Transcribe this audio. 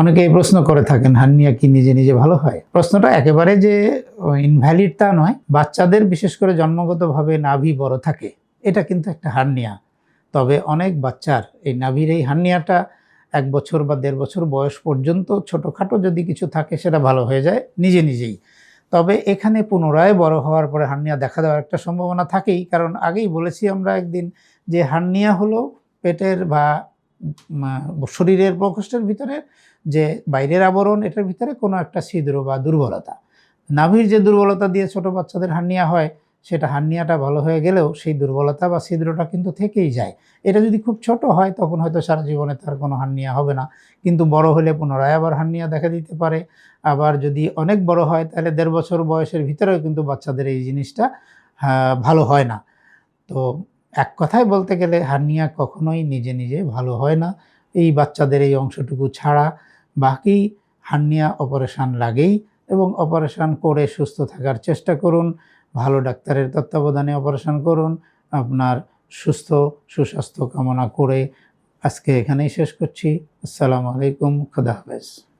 অনেকে এই প্রশ্ন করে থাকেন হার্নিয়া কি নিজে নিজে ভালো হয়? প্রশ্নটা একেবারে যে ইনভ্যালিড তা নয়, বাচ্চাদের বিশেষ করে জন্মগতভাবে নাভি বড় থাকে, এটা কিন্তু একটা হার্নিয়া তবে অনেক বাচ্চার এই নাভির এই হার্নিয়াটা এক বছর বা দেড় বছর বয়স পর্যন্ত ছোটোখাটো যদি কিছু থাকে, সেটা ভালো হয়ে যায় নিজে নিজেই। তবে এখানে পুনরায় বড় হওয়ার পরে হার্নিয়া দেখা দেওয়ার একটা সম্ভাবনা থাকেই, কারণ আগেই বলেছি আমরা একদিন যে হার্নিয়া হলো পেটের বা শরীরের প্রকোষ্ঠের ভিতরে যে বাইরের আবরণ, এটার ভিতরে কোনো একটা ছিদ্র বা দুর্বলতা। নাভির যে দুর্বলতা দিয়ে ছোট বাচ্চাদের হার্নিয়া হয়, সেটা হার্নিয়াটা ভালো হয়ে গেলেও সেই দুর্বলতা বা ছিদ্রটা কিন্তু থেকেই যায়। এটা যদি খুব ছোট হয়, তখন হয়তো সারা জীবনে তার কোনো হার্নিয়া হবে না। কিন্তু বড় হলে পুনরায় আবার হার্নিয়া দেখা দিতে পারে। আবার যদি অনেক বড় হয়, তাহলে দেড় বছর বয়সের ভিতরেও কিন্তু বাচ্চাদের এই জিনিসটা ভালো হয় না। তো এক কথায় বলতে গেলে হার্নিয়া কখনোই নিজে নিজে ভালো হয় না। এই বাচ্চাদের এই অংশটুকু ছাড়া বাকি হার্নিয়া অপারেশান লাগেই এবং অপারেশান করে সুস্থ থাকার চেষ্টা করুন, ভালো ডাক্তারের তত্ত্বাবধানে অপারেশান করুন, আপনার সুস্থ, সুস্বাস্থ্য কামনা করে আজকে এখানেই শেষ করছি। আসসালামু আলাইকুম, খুদা হাফেজ।